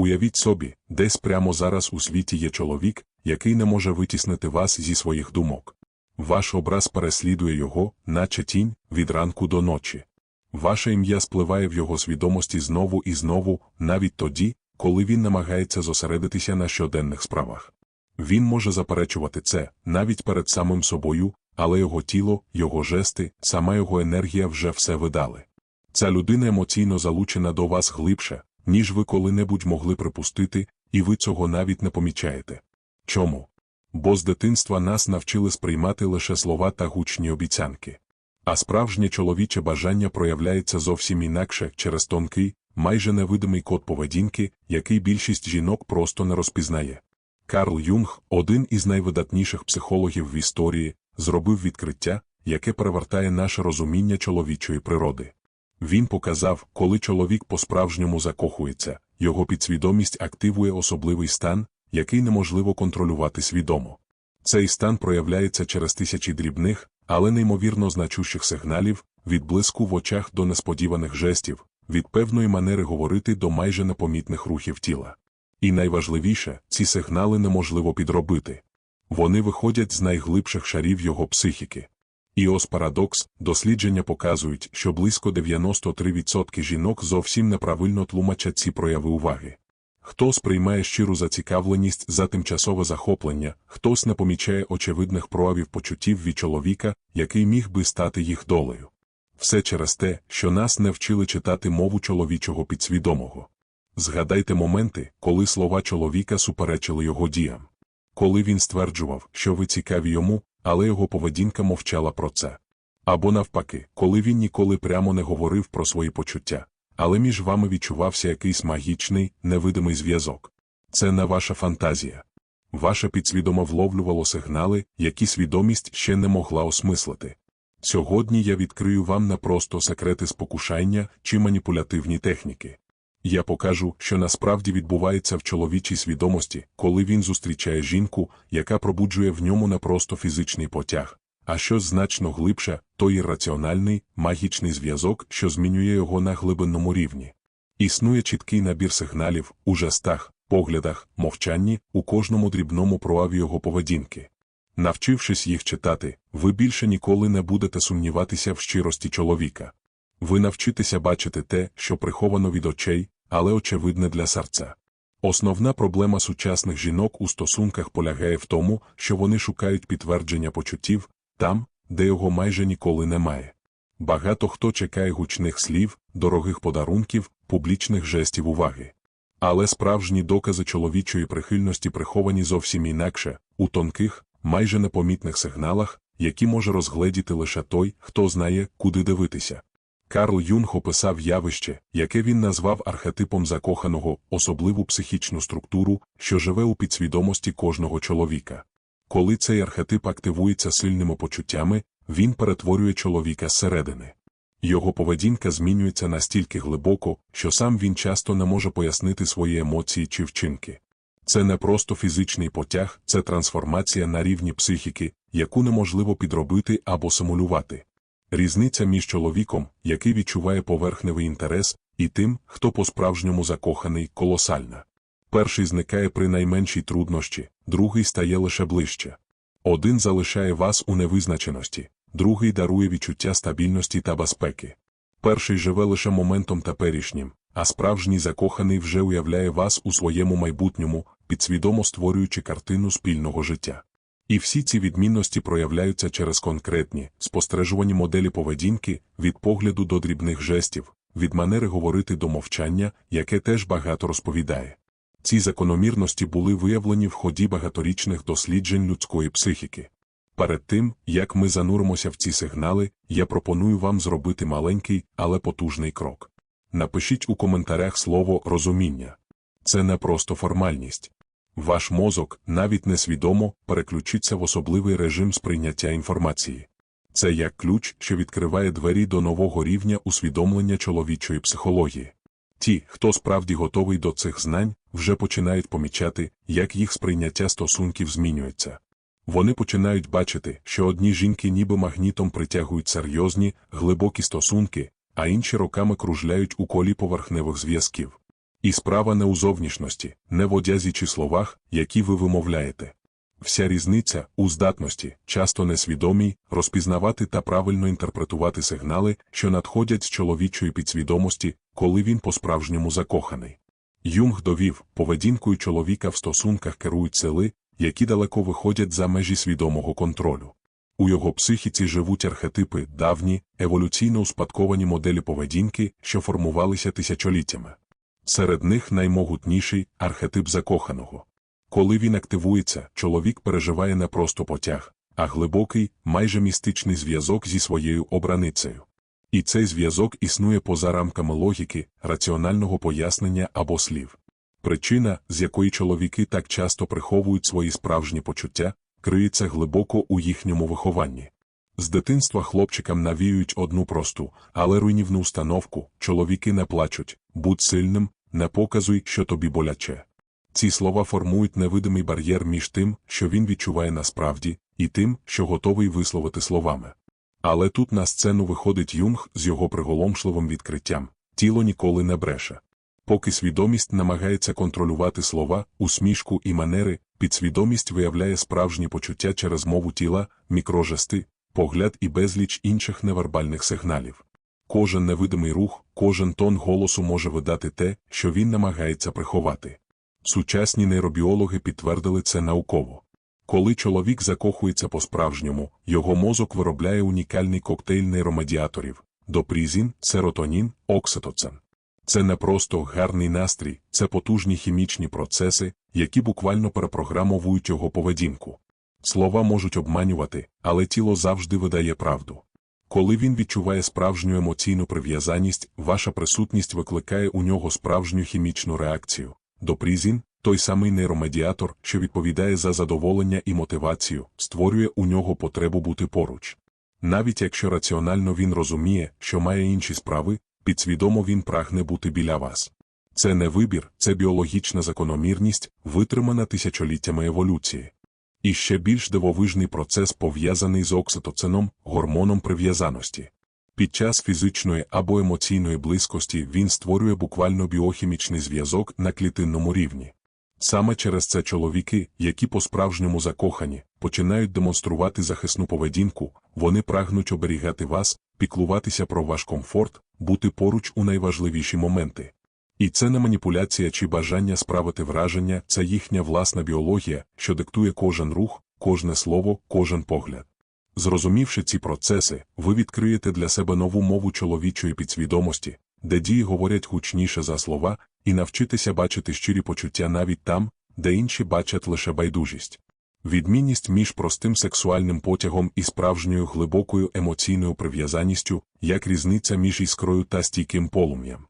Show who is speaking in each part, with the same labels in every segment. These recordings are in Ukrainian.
Speaker 1: Уявіть собі, десь прямо зараз у світі є чоловік, який не може витіснити вас зі своїх думок. Ваш образ переслідує його, наче тінь, від ранку до ночі. Ваше ім'я спливає в його свідомості знову і знову, навіть тоді, коли він намагається зосередитися на щоденних справах. Він може заперечувати це навіть перед самим собою, але його тіло, його жести, сама його енергія вже все видали. Ця людина емоційно залучена до вас глибше, ніж ви коли-небудь могли припустити, і ви цього навіть не помічаєте. Чому? Бо з дитинства нас навчили сприймати лише слова та гучні обіцянки. А справжнє чоловіче бажання проявляється зовсім інакше через тонкий, майже невидимий код поведінки, який більшість жінок просто не розпізнає. Карл Юнг, один із найвидатніших психологів в історії, зробив відкриття, яке перевертає наше розуміння чоловічої природи. Він показав, коли чоловік по-справжньому закохується, його підсвідомість активує особливий стан, який неможливо контролювати свідомо. Цей стан проявляється через тисячі дрібних, але неймовірно значущих сигналів, від блиску в очах до несподіваних жестів, від певної манери говорити до майже непомітних рухів тіла. І найважливіше, ці сигнали неможливо підробити. Вони виходять з найглибших шарів його психіки. І ось парадокс, дослідження показують, що близько 93% жінок зовсім неправильно тлумачать ці прояви уваги. Хто сприймає щиру зацікавленість за тимчасове захоплення, хтось не помічає очевидних проявів почуттів від чоловіка, який міг би стати їх долею. Все через те, що нас не вчили читати мову чоловічого підсвідомого. Згадайте моменти, коли слова чоловіка суперечили його діям. Коли він стверджував, що ви цікаві йому, але його поведінка мовчала про це. Або навпаки, коли він ніколи прямо не говорив про свої почуття, але між вами відчувався якийсь магічний, невидимий зв'язок. Це не ваша фантазія. Ваше підсвідомо вловлювало сигнали, які свідомість ще не могла осмислити. Сьогодні я відкрию вам не просто секрети спокушання чи маніпулятивні техніки. Я покажу, що насправді відбувається в чоловічій свідомості, коли він зустрічає жінку, яка пробуджує в ньому не просто фізичний потяг, а щось значно глибше, той раціональний, магічний зв'язок, що змінює його на глибинному рівні. Існує чіткий набір сигналів у жестах, поглядах, мовчанні, у кожному дрібному прояві його поведінки. Навчившись їх читати, ви більше ніколи не будете сумніватися в щирості чоловіка. Ви навчитеся бачити те, що приховано від очей, але очевидне для серця. Основна проблема сучасних жінок у стосунках полягає в тому, що вони шукають підтвердження почуттів там, де його майже ніколи немає. Багато хто чекає гучних слів, дорогих подарунків, публічних жестів уваги. Але справжні докази чоловічої прихильності приховані зовсім інакше, у тонких, майже непомітних сигналах, які може розгледіти лише той, хто знає, куди дивитися. Карл Юнг описав явище, яке він назвав архетипом закоханого, особливу психічну структуру, що живе у підсвідомості кожного чоловіка. Коли цей архетип активується сильними почуттями, він перетворює чоловіка зсередини. Його поведінка змінюється настільки глибоко, що сам він часто не може пояснити свої емоції чи вчинки. Це не просто фізичний потяг, це трансформація на рівні психіки, яку неможливо підробити або симулювати. Різниця між чоловіком, який відчуває поверхневий інтерес, і тим, хто по-справжньому закоханий, колосальна. Перший зникає при найменшій труднощі, другий стає лише ближче. Один залишає вас у невизначеності, другий дарує відчуття стабільності та безпеки. Перший живе лише моментом теперішнім, а справжній закоханий вже уявляє вас у своєму майбутньому, підсвідомо створюючи картину спільного життя. І всі ці відмінності проявляються через конкретні, спостережувані моделі поведінки від погляду до дрібних жестів, від манери говорити до мовчання, яке теж багато розповідає. Ці закономірності були виявлені в ході багаторічних досліджень людської психіки. Перед тим, як ми зануримося в ці сигнали, я пропоную вам зробити маленький, але потужний крок. Напишіть у коментарях слово розуміння. Це не просто формальність. Ваш мозок, навіть несвідомо, переключиться в особливий режим сприйняття інформації. Це як ключ, що відкриває двері до нового рівня усвідомлення чоловічої психології. Ті, хто справді готовий до цих знань, вже починають помічати, як їх сприйняття стосунків змінюється. Вони починають бачити, що одні жінки ніби магнітом притягують серйозні, глибокі стосунки, а інші роками кружляють у колі поверхневих зв'язків. І справа не у зовнішності, не в одязі чи словах, які ви вимовляєте. Вся різниця у здатності, часто несвідомій, розпізнавати та правильно інтерпретувати сигнали, що надходять з чоловічої підсвідомості, коли він по-справжньому закоханий. Юнг довів, поведінкою чоловіка в стосунках керують сили, які далеко виходять за межі свідомого контролю. У його психіці живуть архетипи давні, еволюційно успадковані моделі поведінки, що формувалися тисячоліттями. Серед них наймогутніший архетип закоханого. Коли він активується, чоловік переживає не просто потяг, а глибокий, майже містичний зв'язок зі своєю обраницею. І цей зв'язок існує поза рамками логіки, раціонального пояснення або слів. Причина, з якої чоловіки так часто приховують свої справжні почуття, криється глибоко у їхньому вихованні. З дитинства хлопчикам навіюють одну просту, але руйнівну установку чоловіки не плачуть, будь сильним, не показуй, що тобі боляче. Ці слова формують невидимий бар'єр між тим, що він відчуває насправді, і тим, що готовий висловити словами. Але тут на сцену виходить Юнг з його приголомшливим відкриттям тіло ніколи не бреше. Поки свідомість намагається контролювати слова, усмішку і манери, підсвідомість виявляє справжні почуття через мову тіла, мікрожести, погляд і безліч інших невербальних сигналів. Кожен невидимий рух, кожен тон голосу може видати те, що він намагається приховати. Сучасні нейробіологи підтвердили це науково. Коли чоловік закохується по-справжньому, його мозок виробляє унікальний коктейль нейромедіаторів допрізін, серотонін, окситоцин. Це не просто гарний настрій, це потужні хімічні процеси, які буквально перепрограмовують його поведінку. Слова можуть обманювати, але тіло завжди видає правду. Коли він відчуває справжню емоційну прив'язаність, ваша присутність викликає у нього справжню хімічну реакцію. Допрізін, той самий нейромедіатор, що відповідає за задоволення і мотивацію, створює у нього потребу бути поруч. Навіть якщо раціонально він розуміє, що має інші справи, підсвідомо він прагне бути біля вас. Це не вибір, це біологічна закономірність, витримана тисячоліттями еволюції. І ще більш дивовижний процес пов'язаний з окситоцином, гормоном прив'язаності. Під час фізичної або емоційної близькості він створює буквально біохімічний зв'язок на клітинному рівні. Саме через це чоловіки, які по-справжньому закохані, починають демонструвати захисну поведінку, вони прагнуть оберігати вас, піклуватися про ваш комфорт, бути поруч у найважливіші моменти. І це не маніпуляція чи бажання справити враження, це їхня власна біологія, що диктує кожен рух, кожне слово, кожен погляд. Зрозумівши ці процеси, ви відкриєте для себе нову мову чоловічої підсвідомості, де дії говорять гучніше за слова, і навчитися бачити щирі почуття навіть там, де інші бачать лише байдужість. Відмінність між простим сексуальним потягом і справжньою глибокою емоційною прив'язаністю, як різниця між іскрою та стійким полум'ям.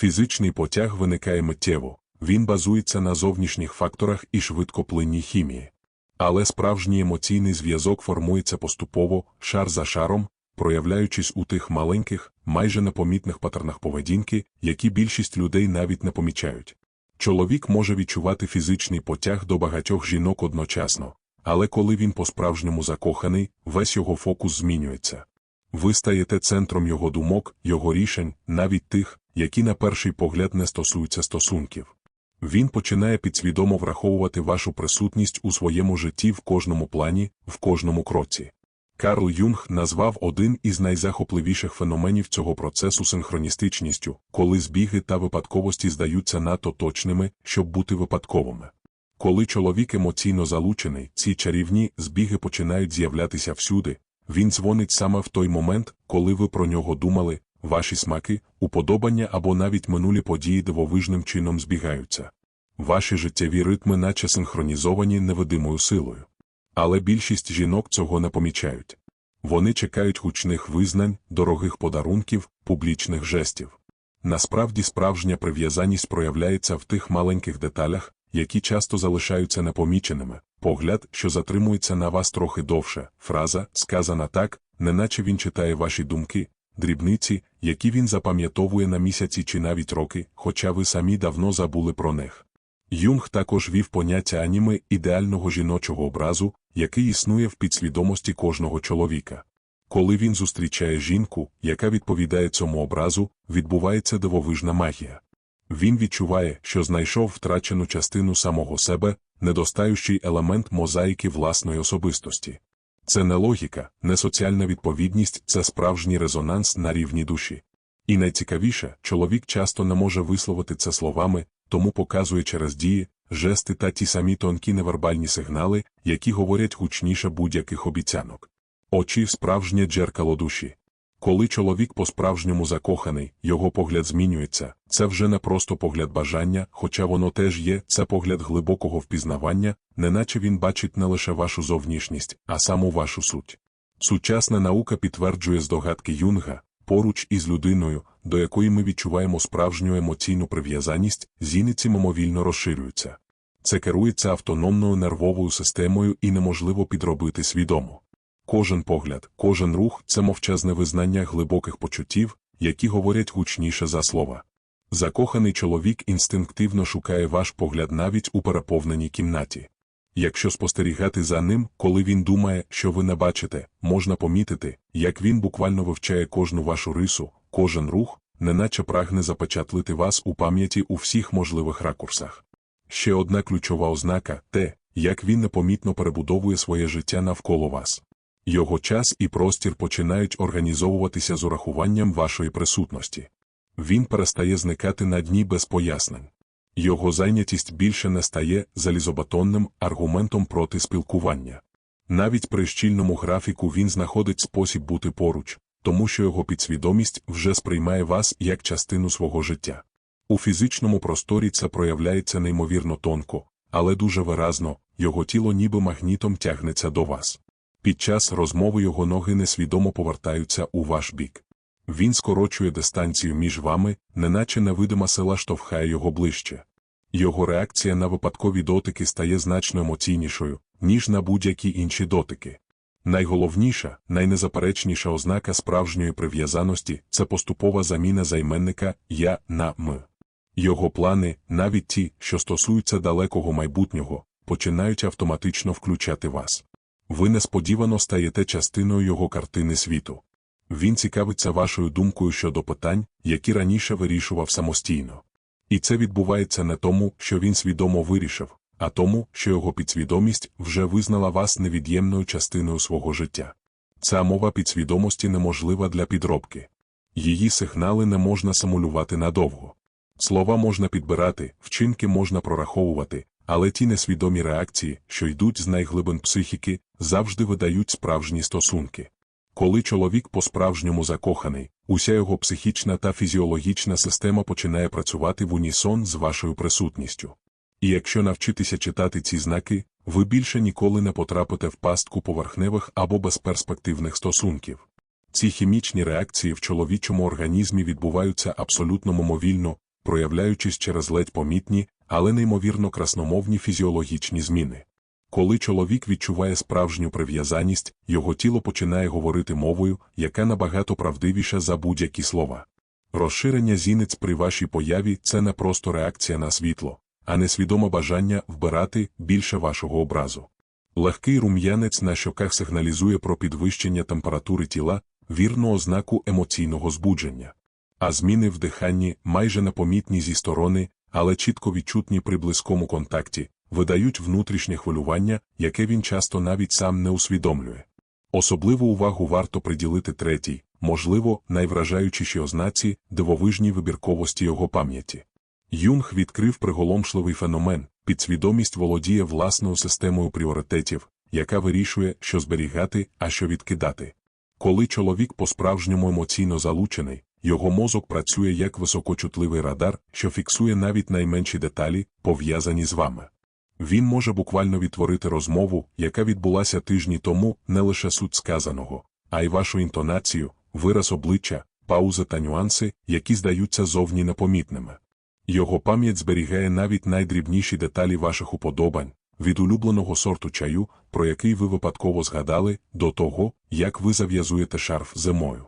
Speaker 1: Фізичний потяг виникає миттєво, він базується на зовнішніх факторах і швидкоплинній хімії. Але справжній емоційний зв'язок формується поступово, шар за шаром, проявляючись у тих маленьких, майже непомітних патернах поведінки, які більшість людей навіть не помічають. Чоловік може відчувати фізичний потяг до багатьох жінок одночасно, але коли він по-справжньому закоханий, весь його фокус змінюється. Ви стаєте центром його думок, його рішень, навіть тих, які на перший погляд не стосуються стосунків. Він починає підсвідомо враховувати вашу присутність у своєму житті в кожному плані, в кожному кроці. Карл Юнг назвав один із найзахопливіших феноменів цього процесу синхроністичністю, коли збіги та випадковості здаються надто точними, щоб бути випадковими. Коли чоловік емоційно залучений, ці чарівні збіги починають з'являтися всюди, він дзвонить саме в той момент, коли ви про нього думали, ваші смаки, уподобання або навіть минулі події дивовижним чином збігаються. Ваші життєві ритми наче синхронізовані невидимою силою. Але більшість жінок цього не помічають. Вони чекають гучних визнань, дорогих подарунків, публічних жестів. Насправді справжня прив'язаність проявляється в тих маленьких деталях, які часто залишаються непоміченими, погляд, що затримується на вас трохи довше, фраза, сказана так, неначе він читає ваші думки, дрібниці, які він запам'ятовує на місяці чи навіть роки, хоча ви самі давно забули про них. Юнг також вів поняття аніми ідеального жіночого образу, який існує в підсвідомості кожного чоловіка. Коли він зустрічає жінку, яка відповідає цьому образу, відбувається дивовижна магія. Він відчуває, що знайшов втрачену частину самого себе, недостаючий елемент мозаїки власної особистості. Це не логіка, не соціальна відповідність, це справжній резонанс на рівні душі. І найцікавіше, чоловік часто не може висловити це словами, тому показує через дії, жести та ті самі тонкі невербальні сигнали, які говорять гучніше будь-яких обіцянок. Очі справжнє джеркало душі. Коли чоловік по-справжньому закоханий, його погляд змінюється, це вже не просто погляд бажання, хоча воно теж є, це погляд глибокого впізнавання, неначе він бачить не лише вашу зовнішність, а саму вашу суть. Сучасна наука підтверджує здогадки Юнга, поруч із людиною, до якої ми відчуваємо справжню емоційну прив'язаність, зіниці мимовільно розширюються. Це керується автономною нервовою системою і неможливо підробити свідомо. Кожен погляд, кожен рух це мовчазне визнання глибоких почуттів, які говорять гучніше за слова. Закоханий чоловік інстинктивно шукає ваш погляд навіть у переповненій кімнаті. Якщо спостерігати за ним, коли він думає, що ви не бачите, можна помітити, як він буквально вивчає кожну вашу рису, кожен рух, неначе прагне запечатлити вас у пам'яті у всіх можливих ракурсах. Ще одна ключова ознака те, як він непомітно перебудовує своє життя навколо вас. Його час і простір починають організовуватися з урахуванням вашої присутності. Він перестає зникати на дні без пояснень. Його зайнятість більше не стає залізобетонним аргументом проти спілкування. Навіть при щільному графіку він знаходить спосіб бути поруч, тому що його підсвідомість вже сприймає вас як частину свого життя. У фізичному просторі це проявляється неймовірно тонко, але дуже виразно, його тіло ніби магнітом тягнеться до вас. Під час розмови його ноги несвідомо повертаються у ваш бік. Він скорочує дистанцію між вами, неначе невидима сила штовхає його ближче. Його реакція на випадкові дотики стає значно емоційнішою, ніж на будь-які інші дотики. Найголовніша, найнезаперечніша ознака справжньої прив'язаності це поступова заміна займенника я на ми. Його плани, навіть ті, що стосуються далекого майбутнього, починають автоматично включати вас. Ви несподівано стаєте частиною його картини світу. Він цікавиться вашою думкою щодо питань, які раніше вирішував самостійно. І це відбувається не тому, що він свідомо вирішив, а тому, що його підсвідомість вже визнала вас невід'ємною частиною свого життя. Ця мова підсвідомості неможлива для підробки. Її сигнали не можна симулювати надовго. Слова можна підбирати, вчинки можна прораховувати, але ті несвідомі реакції, що йдуть з найглибин психіки, завжди видають справжні стосунки. Коли чоловік по-справжньому закоханий, уся його психічна та фізіологічна система починає працювати в унісон з вашою присутністю. І якщо навчитися читати ці знаки, ви більше ніколи не потрапите в пастку поверхневих або безперспективних стосунків. Ці хімічні реакції в чоловічому організмі відбуваються абсолютно мимовільно, проявляючись через ледь помітні, але неймовірно красномовні фізіологічні зміни. Коли чоловік відчуває справжню прив'язаність, його тіло починає говорити мовою, яка набагато правдивіша за будь-які слова. Розширення зіниць при вашій появі це не просто реакція на світло, а несвідоме бажання вбирати більше вашого образу. Легкий рум'янець на щоках сигналізує про підвищення температури тіла, вірну ознаку емоційного збудження. А зміни в диханні майже непомітні зі сторони, але чітко відчутні при близькому контакті, видають внутрішнє хвилювання, яке він часто навіть сам не усвідомлює. Особливу увагу варто приділити третій, можливо, найвражаючішій ознаці дивовижній вибірковості його пам'яті. Юнг відкрив приголомшливий феномен, підсвідомість володіє власною системою пріоритетів, яка вирішує, що зберігати, а що відкидати. Коли чоловік по-справжньому емоційно залучений, його мозок працює як високочутливий радар, що фіксує навіть найменші деталі, пов'язані з вами. Він може буквально відтворити розмову, яка відбулася тижні тому, не лише суть сказаного, а й вашу інтонацію, вираз обличчя, паузи та нюанси, які здаються зовні непомітними. Його пам'ять зберігає навіть найдрібніші деталі ваших уподобань, від улюбленого сорту чаю, про який ви випадково згадали, до того, як ви зав'язуєте шарф зимою.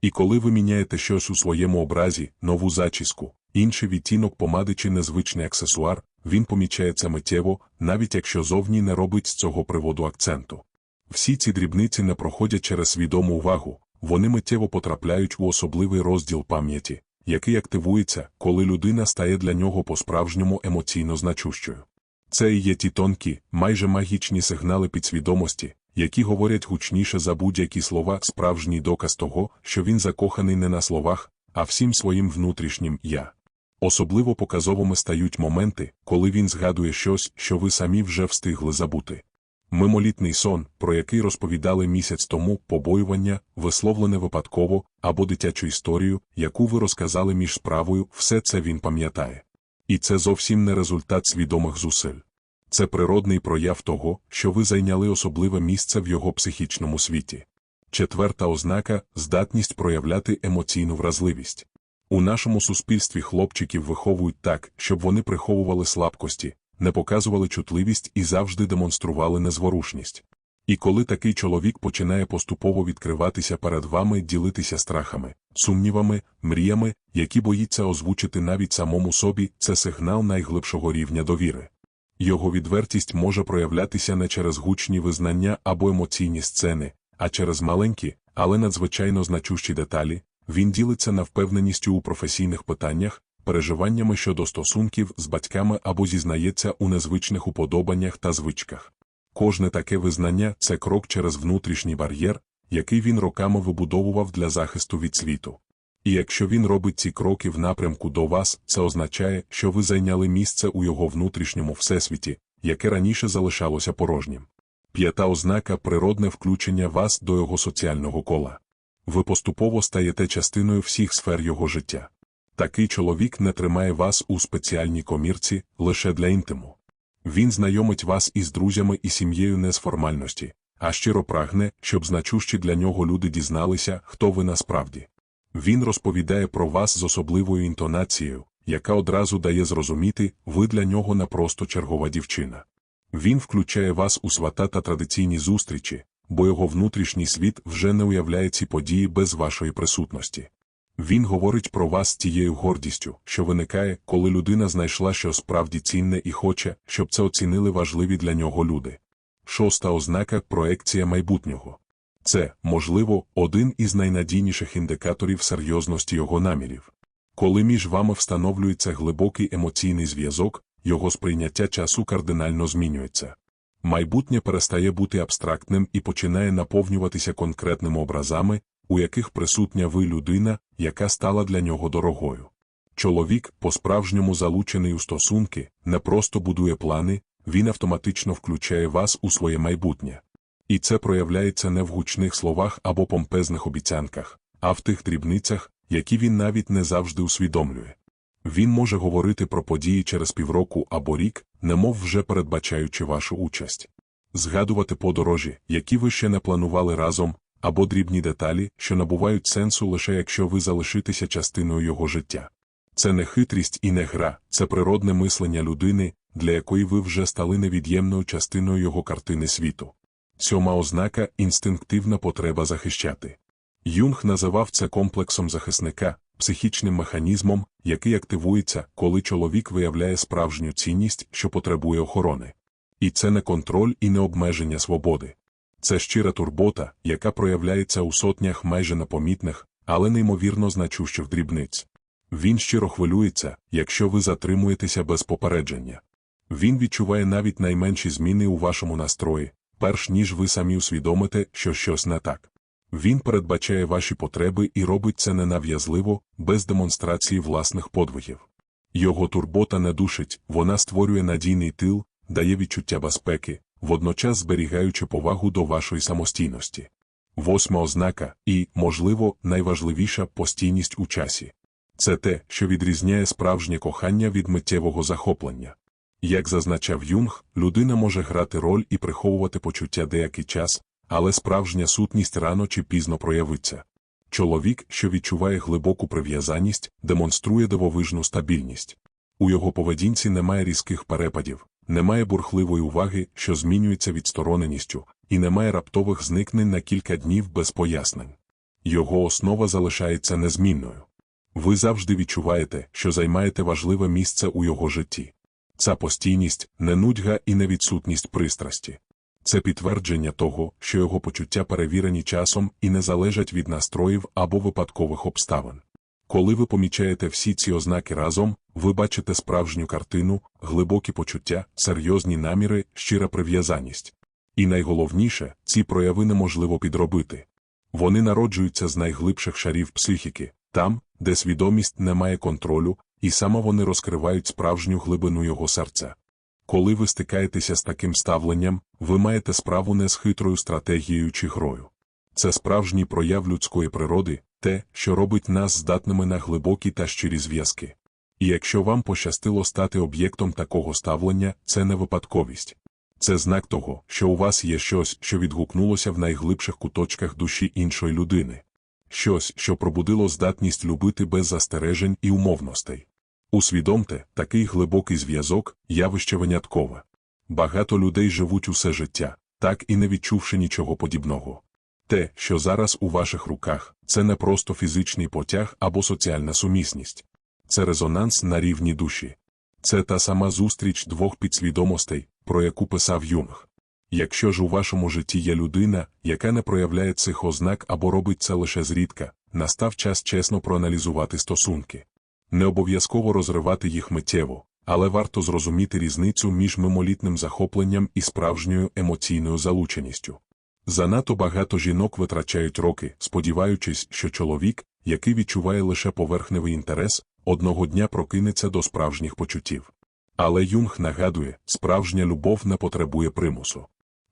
Speaker 1: І коли ви міняєте щось у своєму образі, нову зачіску, інший відтінок помади чи незвичний аксесуар, він помічає це миттєво, навіть якщо зовні не робить з цього приводу акценту. Всі ці дрібниці не проходять через свідому увагу, вони миттєво потрапляють у особливий розділ пам'яті, який активується, коли людина стає для нього по-справжньому емоційно значущою. Це і є ті тонкі, майже магічні сигнали підсвідомості, які говорять гучніше за будь-які слова, справжній доказ того, що він закоханий не на словах, а всім своїм внутрішнім я. Особливо показовими стають моменти, коли він згадує щось, що ви самі вже встигли забути. Мимолітний сон, про який розповідали місяць тому, побоювання, висловлене випадково, або дитячу історію, яку ви розказали між справою, все це він пам'ятає. І це зовсім не результат свідомих зусиль. Це природний прояв того, що ви зайняли особливе місце в його психічному світі. Четверта ознака здатність проявляти емоційну вразливість. У нашому суспільстві хлопчиків виховують так, щоб вони приховували слабкості, не показували чутливість і завжди демонстрували незворушність. І коли такий чоловік починає поступово відкриватися перед вами, ділитися страхами, сумнівами, мріями, які боїться озвучити навіть самому собі, це сигнал найглибшого рівня довіри. Його відвертість може проявлятися не через гучні визнання або емоційні сцени, а через маленькі, але надзвичайно значущі деталі, він ділиться навпевненістю у професійних питаннях, переживаннями щодо стосунків з батьками або зізнається у незвичних уподобаннях та звичках. Кожне таке визнання це крок через внутрішній бар'єр, який він роками вибудовував для захисту від світу. І якщо він робить ці кроки в напрямку до вас, це означає, що ви зайняли місце у його внутрішньому всесвіті, яке раніше залишалося порожнім. П'ята ознака природне включення вас до його соціального кола. Ви поступово стаєте частиною всіх сфер його життя. Такий чоловік не тримає вас у спеціальній комірці лише для інтиму. Він знайомить вас із друзями і сім'єю не з формальності, а щиро прагне, щоб значущі для нього люди дізналися, хто ви насправді. Він розповідає про вас з особливою інтонацією, яка одразу дає зрозуміти, ви для нього не просто чергова дівчина. Він включає вас у свата та традиційні зустрічі, бо його внутрішній світ вже не уявляє ці події без вашої присутності. Він говорить про вас тією гордістю, що виникає, коли людина знайшла що справді цінне і хоче, щоб це оцінили важливі для нього люди. Шоста ознака проекція майбутнього. Це, можливо, один із найнадійніших індикаторів серйозності його намірів. Коли між вами встановлюється глибокий емоційний зв'язок, його сприйняття часу кардинально змінюється. Майбутнє перестає бути абстрактним і починає наповнюватися конкретними образами, у яких присутня ви людина, яка стала для нього дорогою. Чоловік, по-справжньому залучений у стосунки, не просто будує плани, він автоматично включає вас у своє майбутнє. І це проявляється не в гучних словах або помпезних обіцянках, а в тих дрібницях, які він навіть не завжди усвідомлює. Він може говорити про події через півроку або рік, немов вже передбачаючи вашу участь, згадувати подорожі, які ви ще не планували разом, або дрібні деталі, що набувають сенсу лише якщо ви залишитеся частиною його життя. Це не хитрість і не гра, це природне мислення людини, для якої ви вже стали невід'ємною частиною його картини світу. Сьома ознака інстинктивна потреба захищати. Юнг називав це комплексом захисника, психічним механізмом, який активується, коли чоловік виявляє справжню цінність, що потребує охорони. І це не контроль і не обмеження свободи. Це щира турбота, яка проявляється у сотнях майже непомітних, але неймовірно значущих дрібниць. Він щиро хвилюється, якщо ви затримуєтеся без попередження. Він відчуває навіть найменші зміни у вашому настрої, перш ніж ви самі усвідомите, що щось не так. Він передбачає ваші потреби і робить це ненав'язливо, без демонстрації власних подвигів. Його турбота не душить, вона створює надійний тил, дає відчуття безпеки, водночас зберігаючи повагу до вашої самостійності. Восьма ознака і, можливо, найважливіша постійність у часі. Це те, що відрізняє справжнє кохання від миттєвого захоплення. Як зазначав Юнг, людина може грати роль і приховувати почуття деякий час, але справжня сутність рано чи пізно проявиться. Чоловік, що відчуває глибоку прив'язаність, демонструє дивовижну стабільність. У його поведінці немає різких перепадів, немає бурхливої уваги, що змінюється відстороненістю, і немає раптових зникнень на кілька днів без пояснень. Його основа залишається незмінною. Ви завжди відчуваєте, що займаєте важливе місце у його житті. Ця постійність не нудьга і не відсутність пристрасті. Це підтвердження того, що його почуття перевірені часом і не залежать від настроїв або випадкових обставин. Коли ви помічаєте всі ці ознаки разом, ви бачите справжню картину, глибокі почуття, серйозні наміри, щира прив'язаність. І найголовніше, ці прояви неможливо підробити. Вони народжуються з найглибших шарів психіки, там, де свідомість не має контролю, і саме вони розкривають справжню глибину його серця. Коли ви стикаєтеся з таким ставленням, ви маєте справу не з хитрою стратегією чи грою. Це справжній прояв людської природи, те, що робить нас здатними на глибокі та щирі зв'язки. І якщо вам пощастило стати об'єктом такого ставлення, це не випадковість. Це знак того, що у вас є щось, що відгукнулося в найглибших куточках душі іншої людини, щось, що пробудило здатність любити без застережень і умовностей. Усвідомте, такий глибокий зв'язок явище виняткове. Багато людей живуть усе життя, так і не відчувши нічого подібного. Те, що зараз у ваших руках, це не просто фізичний потяг або соціальна сумісність, це резонанс на рівні душі. Це та сама зустріч двох підсвідомостей, про яку писав Юнг. Якщо ж у вашому житті є людина, яка не проявляє цих ознак або робить це лише зрідка, настав час чесно проаналізувати стосунки. Не обов'язково розривати їх миттєво, але варто зрозуміти різницю між мимолітним захопленням і справжньою емоційною залученістю. Занадто багато жінок витрачають роки, сподіваючись, що чоловік, який відчуває лише поверхневий інтерес, одного дня прокинеться до справжніх почуттів. Але Юнг нагадує, справжня любов не потребує примусу.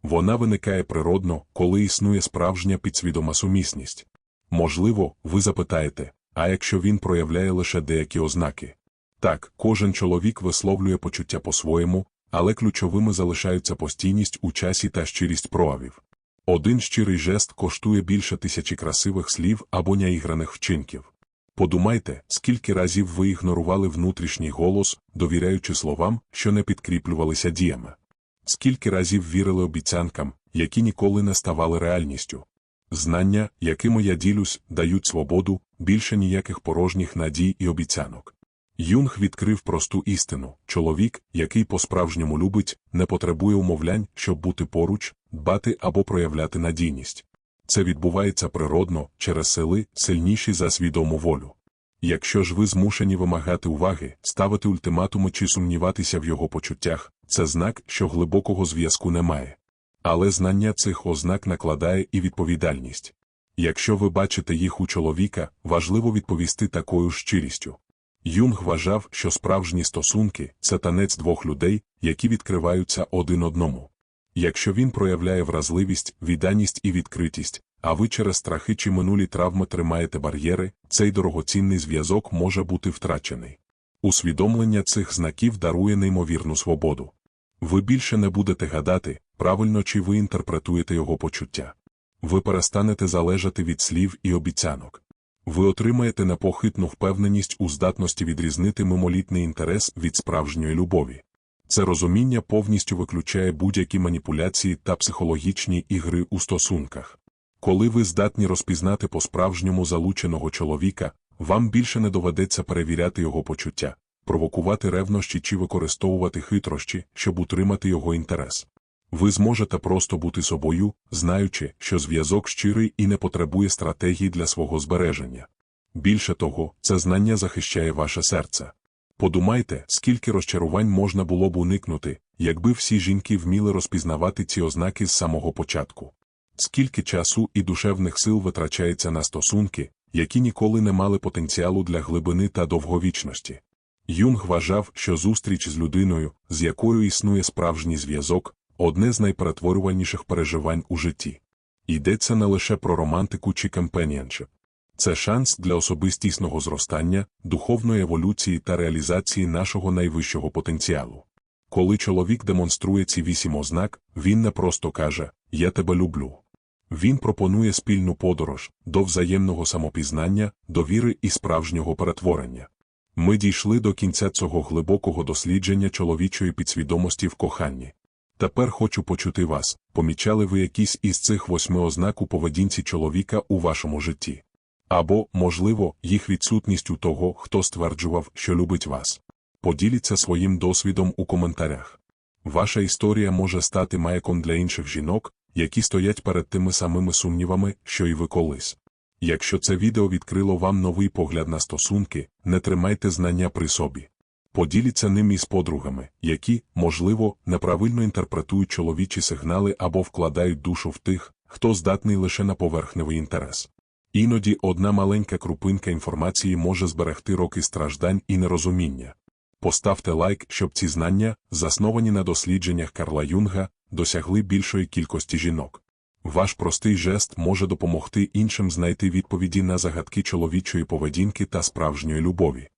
Speaker 1: Вона виникає природно, коли існує справжня підсвідома сумісність. Можливо, ви запитаєте, а якщо він проявляє лише деякі ознаки? Так, кожен чоловік висловлює почуття по-своєму, але ключовими залишаються постійність у часі та щирість проявів. Один щирий жест коштує більше тисячі красивих слів або няіграних вчинків. Подумайте, скільки разів ви ігнорували внутрішній голос, довіряючи словам, що не підкріплювалися діями. Скільки разів вірили обіцянкам, які ніколи не ставали реальністю. Знання, якими я ділюсь, дають свободу, більше ніяких порожніх надій і обіцянок. Юнг відкрив просту істину чоловік, який по-справжньому любить, не потребує умовлянь, щоб бути поруч, дбати або проявляти надійність. Це відбувається природно, через сили, сильніші за свідому волю. Якщо ж ви змушені вимагати уваги, ставити ультиматуми чи сумніватися в його почуттях, це знак, що глибокого зв'язку немає. Але знання цих ознак накладає і відповідальність. Якщо ви бачите їх у чоловіка, важливо відповісти такою щирістю. Юнг вважав, що справжні стосунки це танець двох людей, які відкриваються один одному. Якщо він проявляє вразливість, відданість і відкритість, а ви через страхи чи минулі травми тримаєте бар'єри, цей дорогоцінний зв'язок може бути втрачений. Усвідомлення цих знаків дарує неймовірну свободу. Ви більше не будете гадати, правильно чи ви інтерпретуєте його почуття. Ви перестанете залежати від слів і обіцянок. Ви отримаєте непохитну впевненість у здатності відрізнити мимолітний інтерес від справжньої любові. Це розуміння повністю виключає будь-які маніпуляції та психологічні ігри у стосунках. Коли ви здатні розпізнати по-справжньому залученого чоловіка, вам більше не доведеться перевіряти його почуття, провокувати ревнощі чи використовувати хитрощі, щоб утримати його інтерес. Ви зможете просто бути собою, знаючи, що зв'язок щирий і не потребує стратегії для свого збереження. Більше того, це знання захищає ваше серце. Подумайте, скільки розчарувань можна було б уникнути, якби всі жінки вміли розпізнавати ці ознаки з самого початку. Скільки часу і душевних сил витрачається на стосунки, які ніколи не мали потенціалу для глибини та довговічності. Юнг вважав, що зустріч з людиною, з якою існує справжній зв'язок, одне з найперетворювальніших переживань у житті. Йдеться не лише про романтику чи компеніаншип. Це шанс для особистісного зростання, духовної еволюції та реалізації нашого найвищого потенціалу. Коли чоловік демонструє ці вісім ознак, він не просто каже Я тебе люблю. Він пропонує спільну подорож до взаємного самопізнання, довіри і справжнього перетворення. Ми дійшли до кінця цього глибокого дослідження чоловічої підсвідомості в коханні. Тепер хочу почути вас, помічали ви якісь із цих восьми ознак у поведінці чоловіка у вашому житті. Або, можливо, їх відсутність у того, хто стверджував, що любить вас. Поділіться своїм досвідом у коментарях. Ваша історія може стати маяком для інших жінок, які стоять перед тими самими сумнівами, що й ви колись. Якщо це відео відкрило вам новий погляд на стосунки, не тримайте знання при собі. Поділіться ним із подругами, які, можливо, неправильно інтерпретують чоловічі сигнали або вкладають душу в тих, хто здатний лише на поверхневий інтерес. Іноді одна маленька крупинка інформації може зберегти роки страждань і нерозуміння. Поставте лайк, щоб ці знання, засновані на дослідженнях Карла Юнга, досягли більшої кількості жінок. Ваш простий жест може допомогти іншим знайти відповіді на загадки чоловічої поведінки та справжньої любові.